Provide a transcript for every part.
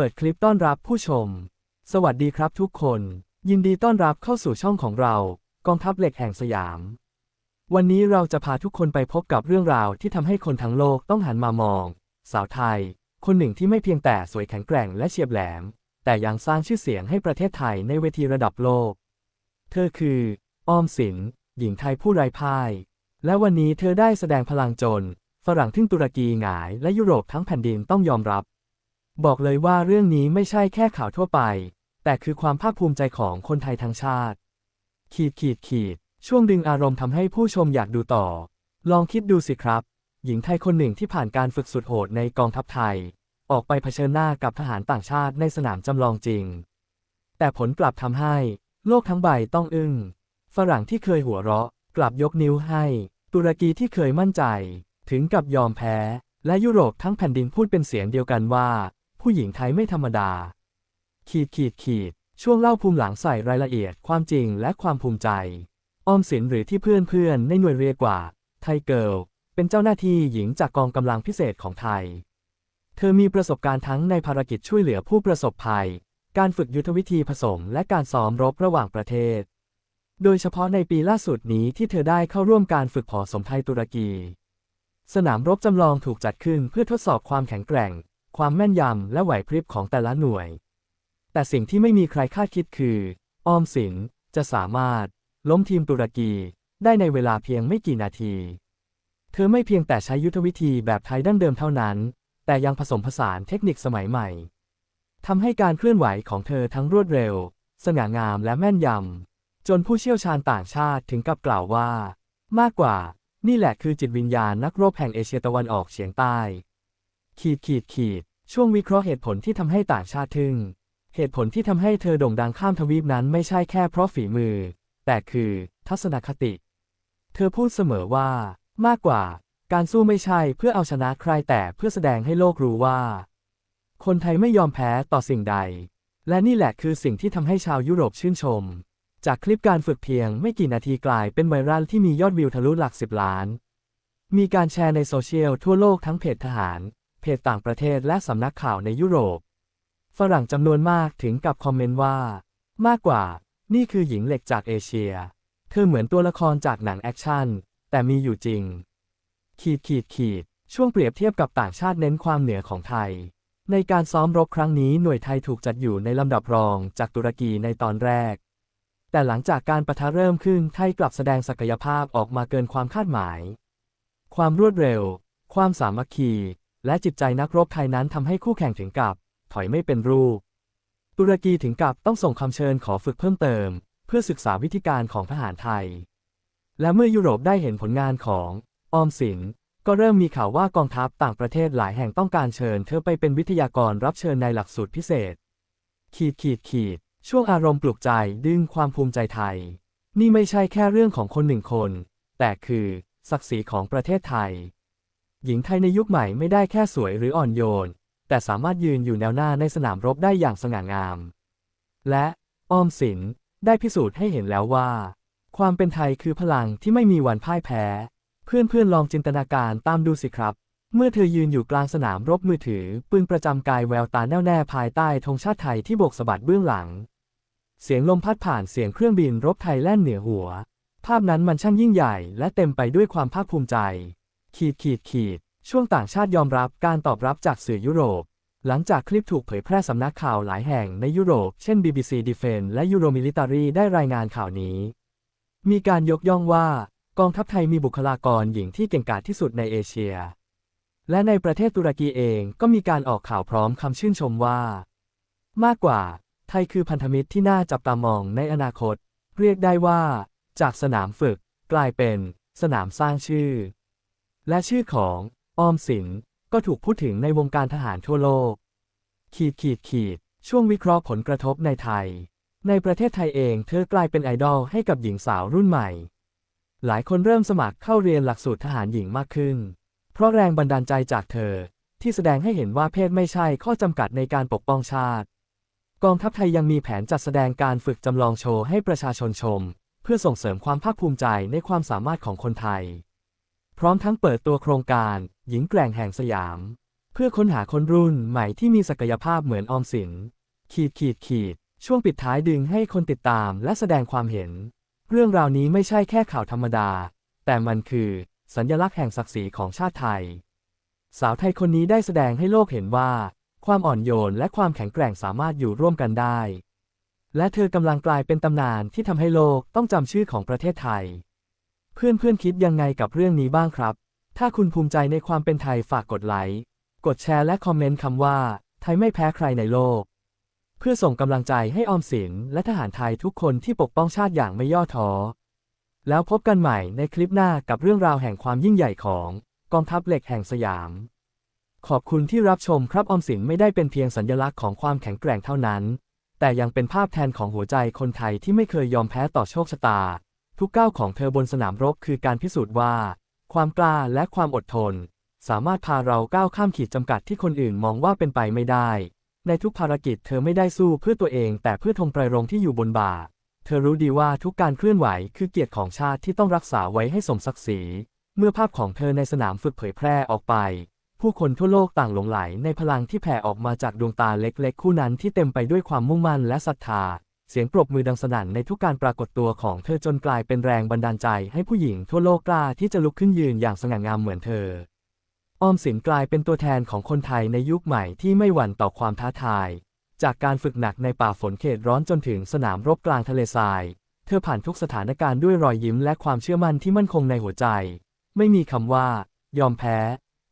ปิดคลิปต้อนรับผู้ชม สวัสดีครับทุกคน ยินดีต้อนรับเข้าสู่ช่องของเรา กองทัพเหล็กแห่งสยาม วันนี้เราจะพาทุกคนไปพบกับเรื่องราวที่ทำให้คนทั้งโลกต้องหันมามอง สาวไทย คนหนึ่งที่ไม่เพียงแต่สวยแข็งแกร่งและเฉียบแหลม แต่ยังสร้างชื่อเสียงให้ประเทศไทยในเวทีระดับโลก เธอคือออมสินหญิงไทยผู้ไร้พ่าย และวันนี้เธอได้แสดงพลังจน ฝรั่งทึ่งตุรกีหงายและยุโรปทั้งแผ่นดินต้องยอมรับ บอกเลยว่าเรื่องนี้ไม่ใช่แค่ข่าวทั่วไป แต่คือความภาคภูมิใจของคนไทยทั้งชาติ ขีดขีดขีด ช่วงดึงอารมณ์ทำให้ผู้ชมอยากดูต่อ ลองคิดดูสิครับ หญิงไทยคนหนึ่งที่ผ่านการฝึกสุดโหดในกองทัพไทย ออกไปเผชิญหน้ากับทหารต่างชาติในสนามจำลองจริง แต่ผลกลับทำให้ โลกทั้งใบต้องอึ้ง ฝรั่งที่เคยหัวเราะ กลับยกนิ้วให้ ตุรกีที่เคยมั่นใจ ถึงกับยอมแพ้ และยุโรปทั้งแผ่นดินพูดเป็นเสียงเดียวกันว่า ผู้หญิงไทยไม่ธรรมดา ขีดขีดขีด ช่วงเล่าภูมิหลังใส่รายละเอียดความจริงและความภูมิใจ ออมสินหรือที่เพื่อนเพื่อนในหน่วยเรียกว่า ไทยเกิลเป็นเจ้าหน้าที่หญิงจากกองกำลังพิเศษของไทย เธอมีประสบการณ์ทั้งในภารกิจช่วยเหลือผู้ประสบภัย การฝึกยุทธวิธีผสมและการซ้อมรบระหว่างประเทศ โดยเฉพาะในปีล่าสุดนี้ที่เธอได้เข้าร่วมการฝึกผอสมไทยตุรกี สนามรบจำลองถูกจัดขึ้นเพื่อทดสอบความแข็งแกร่ง ความแม่นยำและไหวพริบของแต่ละหน่วย แต่สิ่งที่ไม่มีใครคาดคิดคือ ออมสินจะสามารถ ล้มทีมตุรกีได้ในเวลาเพียงไม่กี่นาที เธอไม่เพียงแต่ใช้ยุทธวิธีแบบไทยดั้งเดิมเท่านั้น แต่ยังผสมผสานเทคนิคสมัยใหม่ทำให้การเคลื่อนไหวของเธอทั้งรวดเร็ว สง่างามและแม่นยำ จนผู้เชี่ยวชาญต่างชาติถึงกับกล่าวว่า มากกว่า นี่แหละคือจิตวิญญาณนักรบแห่งเอเชียตะวันออกเฉียงใต้ ขีดขีดขีด ช่วงวิเคราะห์เหตุผลที่ทำให้ต่างชาติทึ่ง เหตุผลที่ทำให้เธอโด่งดังข้ามทวีปนั้นไม่ใช่แค่เพราะฝีมือ แต่คือ ทัศนคติ เธอพูดเสมอว่า มากกว่า การสู้ไม่ใช่เพื่อเอาชนะใครแต่เพื่อแสดงให้โลกรู้ว่า คนไทยไม่ยอมแพ้ต่อสิ่งใด และนี่แหละคือสิ่งที่ทำให้ชาวยุโรปชื่นชม จากคลิปการฝึกเพียงไม่กี่นาทีกลายเป็นไวรัลที่มียอดวิวทะลุหลักสิบล้าน มีการแชร์ในโซเชียลทั่วโลกทั้งเพจทหาร เพจต่างประเทศและสำนักข่าวในยุโรป ฝรั่งจำนวนมากถึงกับคอมเมนต์ว่า มากกว่า นี่คือหญิงเหล็กจากเอเชีย เธอเหมือนตัวละครจากหนังแอคชั่น แต่มีอยู่จริง ขีดขีดขีด ช่วงเปรียบเทียบกับต่างชาติเน้นความเหนือของไทย ในการซ้อมรบครั้งนี้หน่วยไทยถูกจัดอยู่ในลำดับรองจากตุรกีในตอนแรก แต่หลังจากการประทะเริ่มขึ้นไทยกลับแสดงศักยภาพออกมาเกินความคาดหมาย ความรวดเร็ว ความสามัคคี และจิตใจนักรบไทยนั้นทำให้คู่แข่งถึงกับ ถอยไม่เป็นรูป ตุรกีถึงกับต้องส่งคำเชิญขอฝึกเพิ่มเติม เพื่อศึกษาวิธีการของทหารไทย และเมื่อยุโรปได้เห็นผลงานของออมสินก็เริ่มมีข่าวว่ากองทัพต่างประเทศหลายแห่งต้องการเชิญ เธอไปเป็นวิทยากรรับเชิญในหลักสูตรพิเศษ ขีดขีดขีด ช่วงอารมณ์ปลุกใจดึงความภูมิใจไทย นี่ไม่ใช่แค่เรื่องของคนหนึ่งคน แต่คือ ศักดิ์ศรีของประเทศไทย หญิงไทยในยุคใหม่ไม่ได้แค่สวยหรืออ่อนโยน แต่สามารถยืนอยู่แนวหน้าในสนามรบได้อย่างสง่างาม และออมสินได้พิสูจน์ให้เห็นแล้วว่า ความเป็นไทยคือพลังที่ไม่มีวันพ่ายแพ้ เพื่อนๆลองจินตนาการตามดูสิครับ เมื่อเธอยืนอยู่กลางสนามรบมือถือ ปืนประจำกายแววตาแน่วแน่ภายใต้ธงชาติไทยที่โบกสะบัดเบื้องหลัง เสียงลมพัดผ่านเสียงเครื่องบินรบไทยแล่นเหนือหัว ภาพนั้นมันช่างยิ่งใหญ่ และเต็มไปด้วยความภาคภูมิใจ ขีดขีดขีด ช่วงต่างชาติยอมรับการตอบรับจากสื่อยุโรป หลังจากคลิปถูกเผยแพร่สำนักข่าวหลายแห่งในยุโรป เช่น BBC Defense และ Euromilitary ได้รายงานข่าวนี้ มีการยกย่องว่ากองทัพไทยมีบุคลากรหญิงที่เก่งกาจที่สุดในเอเชีย และในประเทศตุรกีเองก็มีการออกข่าวพร้อมคำชื่นชมว่า มากกว่า ไทยคือพันธมิตรที่น่าจับตามองในอนาคต เรียกได้ว่า จากสนามฝึก กลายเป็น สนามสร้างชื่อ และชื่อของออมสินก็ถูกพูดถึงในวงการทหารทั่วโลก ขีดขีดขีด ช่วงวิเคราะห์ผลกระทบในไทย ในประเทศไทยเองเธอกลายเป็นไอดอลให้กับหญิงสาวรุ่นใหม่ หลายคนเริ่มสมัครเข้าเรียนหลักสูตรทหารหญิงมากขึ้น เพราะแรงบันดาลใจจากเธอ ที่แสดงให้เห็นว่าเพศไม่ใช่ข้อจำกัดในการปกป้องชาติ กองทัพไทยยังมีแผนจัดแสดงการฝึกจำลองโชว์ให้ประชาชนชม เพื่อส่งเสริมความภาคภูมิใจในความสามารถของคนไทย พร้อมทั้งเปิดตัวโครงการ หญิงแกร่งแห่งสยาม เพื่อค้นหาคนรุ่นใหม่ที่มีศักยภาพเหมือนออมสิน ขีดขีดขีด ช่วงปิดท้ายดึงให้คนติดตามและแสดงความเห็น เรื่องราวนี้ไม่ใช่แค่ข่าวธรรมดา แต่มันคือ สัญลักษณ์แห่งศักดิ์ศรีของชาติไทย สาวไทยคนนี้ได้แสดงให้โลกเห็นว่า ความอ่อนโยนและความแข็งแกร่งสามารถอยู่ร่วมกันได้ และเธอกำลังกลายเป็นตำนานที่ทำให้โลกต้องจำชื่อของประเทศไทย เพื่อนเพื่อนๆคิดยังไงกับเรื่องนี้บ้างครับ ถ้าคุณภูมิใจในความเป็นไทยฝากกดไลค์ กดแชร์และคอมเมนต์คำว่า ไทยไม่แพ้ใครในโลก เพื่อส่งกำลังใจให้ออมสินและทหารไทยทุกคนที่ปกป้องชาติอย่างไม่ย่อท้อ แล้วพบกันใหม่ในคลิปหน้ากับเรื่องราวแห่งความยิ่งใหญ่ของกองทัพเหล็กแห่งสยาม ขอบคุณที่รับชมครับออมสินไม่ได้เป็นเพียงสัญลักษณ์ของความแข็งแกร่งเท่านั้น แต่ยังเป็นภาพแทนของหัวใจคนไทยที่ไม่เคยยอมแพ้ต่อโชคชะตา ทุกก้าวของเธอบนสนามรบคือการพิสูจน์ว่า ความกล้าและความอดทน สามารถพาเราก้าวข้ามขีดจำกัดที่คนอื่นมองว่าเป็นไปไม่ได้ ในทุกภารกิจเธอไม่ได้สู้เพื่อตัวเองแต่เพื่อธงไตรรงที่อยู่บนบ่า เธอรู้ดีว่าทุกการเคลื่อนไหวคือเกียรติของชาติที่ต้องรักษาไว้ให้สมศักดิ์ศรี เมื่อภาพของเธอในสนามฝึกเผยแพร่ออกไป ผู้คนทั่วโลกต่างหลงไหลในพลังที่แผ่ออกมาจากดวงตาเล็กๆ คู่นั้นที่เต็มไปด้วยความมุ่งมั่นและศรัทธา เสียงปรบมือดังสนั่นในทุกการปรากฏตัวของเธอจนกลายเป็นแรงบันดาลใจให้ผู้หญิงทั่วโลกกล้าที่จะลุกขึ้นยืนอย่างสง่างามเหมือนเธอ ออมสินกลายเป็นตัวแทนของคนไทยในยุคใหม่ที่ไม่หวั่นต่อความท้าทาย จากการฝึกหนักในป่าฝนเขตร้อนจนถึงสนามรบกลางทะเลทราย เธอผ่านทุกสถานการณ์ด้วยรอยยิ้มและความเชื่อมั่นที่มั่นคงในหัวใจ ไม่มีคำว่า ยอมแพ้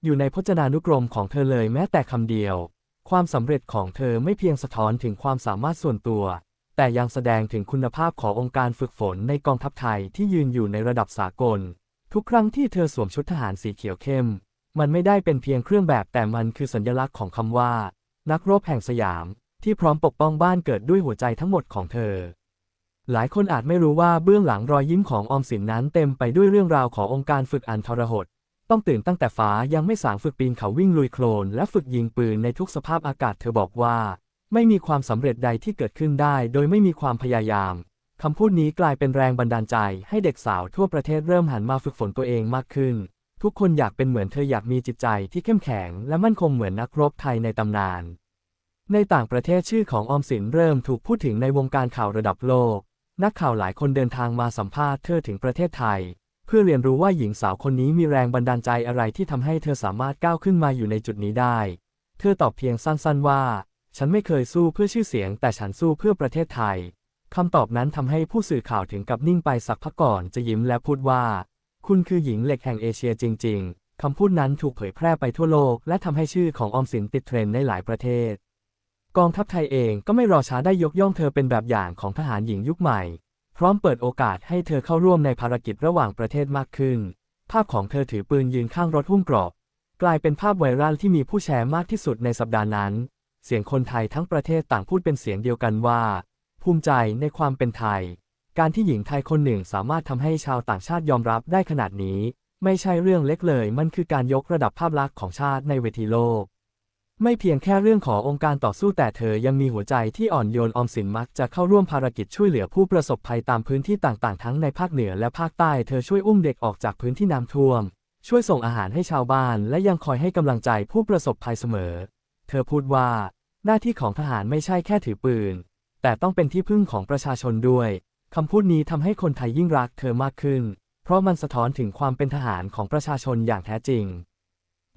อยู่ในพจนานุกรมของเธอเลยแม้แต่คำเดียว ความสำเร็จของเธอไม่เพียงสะท้อนถึงความสามารถส่วนตัว แต่ยังแสดงถึงคุณภาพขององค์การฝึกฝนในกองทัพไทยที่ยืนอยู่ในระดับสากล ทุกครั้งที่เธอสวมชุดทหารสีเขียวเข้ม มันไม่ได้เป็นเพียงเครื่องแบบแต่มันคือสัญลักษณ์ของคำว่า นักรบแห่งสยาม ที่พร้อมปกป้องบ้านเกิดด้วยหัวใจทั้งหมดของเธอ หลายคนอาจไม่รู้ว่าเบื้องหลังรอยยิ้มของออมสินนั้นเต็มไปด้วยเรื่องราวขององค์การฝึกอันทรหดต้องตื่นตั้งแต่ฟ้ายังไม่สางฝึกปีนเขาวิ่งลุยโคลนและฝึกยิงปืนในทุกสภาพอากาศเธอบอกว่า ไม่มีความสำเร็จใดที่เกิดขึ้นได้โดยไม่มีความพยายาม คำพูดนี้กลายเป็นแรงบันดาลใจให้เด็กสาวทั่วประเทศเริ่มหันมาฝึกฝนตัวเองมากขึ้น ทุกคนอยากเป็นเหมือนเธออยากมีจิตใจที่เข้มแข็ง และมั่นคงเหมือนนักรบไทยในตำนาน ในต่างประเทศชื่อของออมสินเริ่มถูกพูดถึงในวงการข่าวระดับโลก นักข่าวหลายคนเดินทางมาสัมภาษณ์เธอถึงประเทศไทย เพื่อเรียนรู้ว่าหญิงสาวคนนี้มีแรงบันดาลใจอะไรที่ทำให้เธอสามารถก้าวขึ้นมาอยู่ในจุดนี้ได้ เธอตอบเพียงสั้นๆว่า ฉันไม่เคยสู้เพื่อชื่อเสียง แต่ฉันสู้เพื่อประเทศไทย คำตอบนั้นทำให้ผู้สื่อข่าวถึงกับนิ่งไปสักพักก่อนจะยิ้มและพูดว่า คุณคือหญิงเหล็กแห่งเอเชียจริง ๆ คำพูดนั้นถูกเผยแพร่ไปทั่วโลก และทำให้ชื่อของออมสินติดเทรนด์ในหลายประเทศ กองทัพไทยเองก็ไม่รอช้าได้ยกย่องเธอเป็นแบบอย่างของทหารหญิงยุคใหม่ พร้อมเปิดโอกาสให้เธอเข้าร่วมในภารกิจระหว่างประเทศมากขึ้น ภาพของเธอถือปืนยืนข้างรถหุ้มเกรอบกลายเป็นภาพไวรัลที่มีผู้แชร์มากที่สุดในสัปดาห์นั้น เสียงคนไทยทั้งประเทศต่างพูดเป็นเสียงเดียวกันว่า ภูมิใจในความเป็นไทย การที่หญิงไทยคนหนึ่งสามารถทำให้ชาวต่างชาติยอมรับได้ขนาดนี้ ไม่ใช่เรื่องเล็กเลย มันคือการยกระดับภาพลักษณ์ของชาติในเวทีโลก ไม่เพียงแค่เรื่องขององค์การต่อสู้แต่เธอยังมีหัวใจที่อ่อนโยนออมสินมักจะเข้าร่วมภารกิจช่วยเหลือผู้ประสบภัยตามพื้นที่ต่างๆ ทั้งในภาคเหนือและภาคใต้เธอช่วยอุ้มเด็กออกจากพื้นที่น้ำท่วม ช่วยส่งอาหารให้ชาวบ้าน และยังคอยให้กำลังใจผู้ประสบภัยเสมอ เธอพูดว่า หน้าที่ของทหารไม่ใช่แค่ถือปืน แต่ต้องเป็นที่พึ่งของประชาชนด้วยคำพูดนี้ทำให้คนไทยยิ่งรักเธอมากขึ้น เพราะมันสะท้อนถึงความเป็นทหารของประชาชนอย่างแท้จริง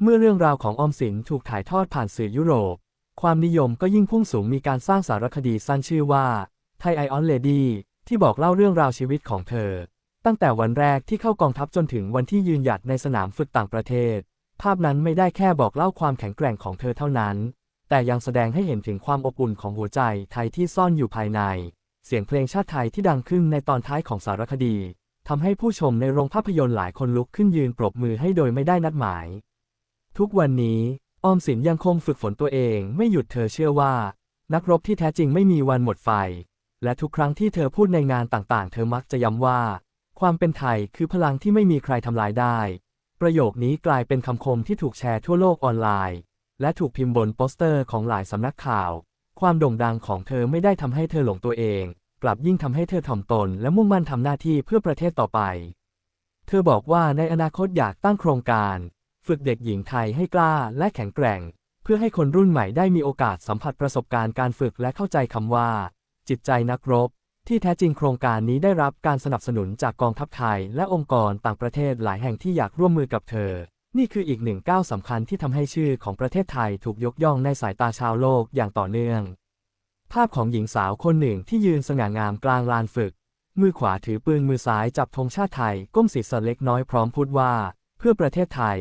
เมื่อเรื่องราวของออมสินถูกถ่ายทอดผ่านสื่อยุโรป ความนิยมก็ยิ่งพุ่งสูงมีการสร้างสารคดีสั้นชื่อว่าไทยไอออนเลดี้ที่บอกเล่าเรื่องราวชีวิตของเธอ ตั้งแต่วันแรกที่เข้ากองทัพจนถึงวันที่ยืนหยัดในสนามฝึกต่างประเทศ ภาพนั้นไม่ได้แค่บอกเล่าความแข็งแกร่งของเธอเท่านั้น แต่ยังแสดงให้เห็นถึงความอบอุ่นของหัวใจไทยที่ซ่อนอยู่ภายใน เสียงเพลงชาติไทยที่ดังขึ้นในตอนท้ายของสารคดีทำให้ผู้ชมในโรงภาพยนตร์หลายคนลุกขึ้นยืนปรบมือให้โดยไม่ได้นัดหมาย ทุกวันนี้ ออมสินยังคงฝึกฝนตัวเองไม่หยุดเธอเชื่อว่า นักรบที่แท้จริงไม่มีวันหมดไฟ และทุกครั้งที่เธอพูดในงานต่างๆ เธอมักจะย้ำว่า ความเป็นไทยคือพลังที่ไม่มีใครทำลายได้ ประโยคนี้กลายเป็นคำคมที่ถูกแชร์ทั่วโลกออนไลน์ และถูกพิมพ์บนโปสเตอร์ของหลายสำนักข่าว ความโด่งดังของเธอไม่ได้ทำให้เธอหลงตัวเอง กลับยิ่งทำให้เธอถ่อมตน และมุ่งมั่นทำหน้าที่เพื่อประเทศต่อไป เธอบอกว่าในอนาคตอยากตั้งโครงการ ฝึกเด็กหญิงไทยให้กล้าและแข็งแกร่ง เพื่อให้คนรุ่นใหม่ได้มีโอกาสสัมผัสประสบการณ์การฝึกและเข้าใจคำว่า จิตใจนักรบ ที่แท้จริงโครงการนี้ได้รับการสนับสนุนจากกองทัพไทย และองค์กรต่างประเทศหลายแห่งที่อยากร่วมมือกับเธอ นี่คืออีกหนึ่งก้าวสำคัญที่ทำให้ชื่อของประเทศไทยถูกยกย่องในสายตาชาวโลกอย่างต่อเนื่อง ภาพของหญิงสาวคนหนึ่งที่ยืนสง่างามกลางลานฝึก มือขวาถือปืนมือซ้ายจับธงชาติไทย ก้มศีรษะเล็กน้อยพร้อมพูดว่า เพื่อประเทศไทย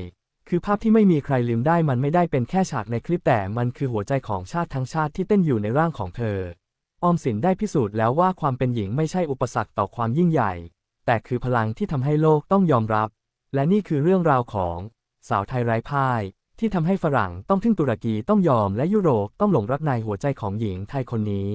คือภาพที่ไม่มีใครลืมได้มันไม่ได้เป็นแค่ฉากในคลิปแต่มันคือหัวใจของชาติทั้งชาติที่เต้นอยู่ในร่างของเธอ ออมสินได้พิสูจน์แล้วว่าความเป็นหญิงไม่ใช่อุปสรรคต่อความยิ่งใหญ่ แต่คือพลังที่ทำให้โลกต้องยอมรับ และนี่คือเรื่องราวของ สาวไทยไร้พ่าย ที่ทำให้ฝรั่งต้องทึ่งตุรกีต้องยอมและยุโรปต้องหลงรักในหัวใจของหญิงไทยคนนี้